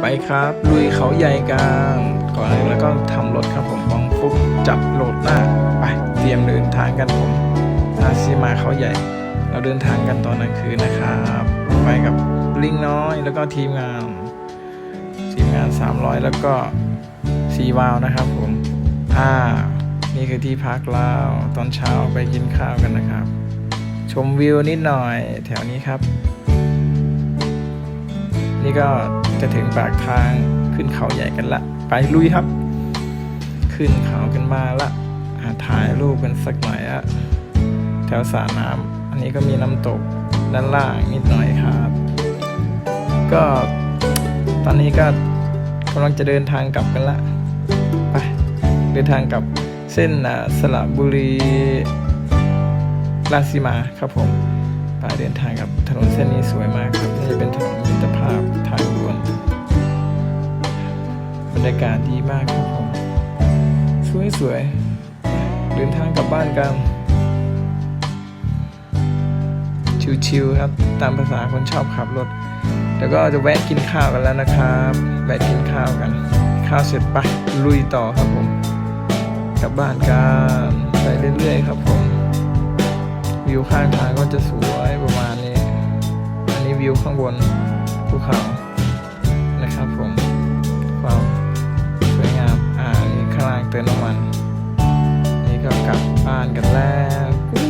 ไปครับลุยเขาใหญ่กันก่อนแล้วก็ทำรถครับผมบองปุ๊บจับโหลดหน้าไปเตรียมเดินทางกันผมทาซีมาเขาใหญ่ เราเดินทางกันตอนกลางคืนนะครับ ไปกับลิงน้อยแล้วก็ทีมงานทีมงาน 300 แล้วก็ซีวาวนะครับผมอ่านี่คือที่พักเราตอนเช้าไปกินข้าวกันนะครับ ชมวิวนิดหน่อยแถวนี้ครับ นี่ก็ จะถึงปากทางขึ้นเขาใหญ่กันละ ไปลุยครับ ขึ้นเขากันมาละถ่ายรูปกันสักหน่อยอะแถวสระน้ำอันนี้ก็มีน้ำตกด้านล่างนิดหน่อยครับ ก็ตอนนี้ก็กำลังจะเดินทางกลับกันละ ไปเดินทางกลับเส้นสระบุรีราชสีมาครับผมไปเดินทางกับถนนเส้นนี้สวยมากครับนี่เป็นถนนมิตรภาพ รรยากาศดีมากครับผมสวยสวยๆ เดินทางกลับบ้านกัน ชิวๆครับ ตามภาษาคนชอบขับรถ แล้วก็จะแวะกินข้าวกันแล้วนะครับ แวะกินข้าวกัน ข้าวเสร็จไปลุยต่อครับผม กลับบ้านกันไปเรื่อยๆครับผม วิวข้างทางก็จะสวยประมาณนี้ อันนี้วิวข้างบนภูเขา เติมน้ำมัน นี่ก็กลับบ้านกันแล้ว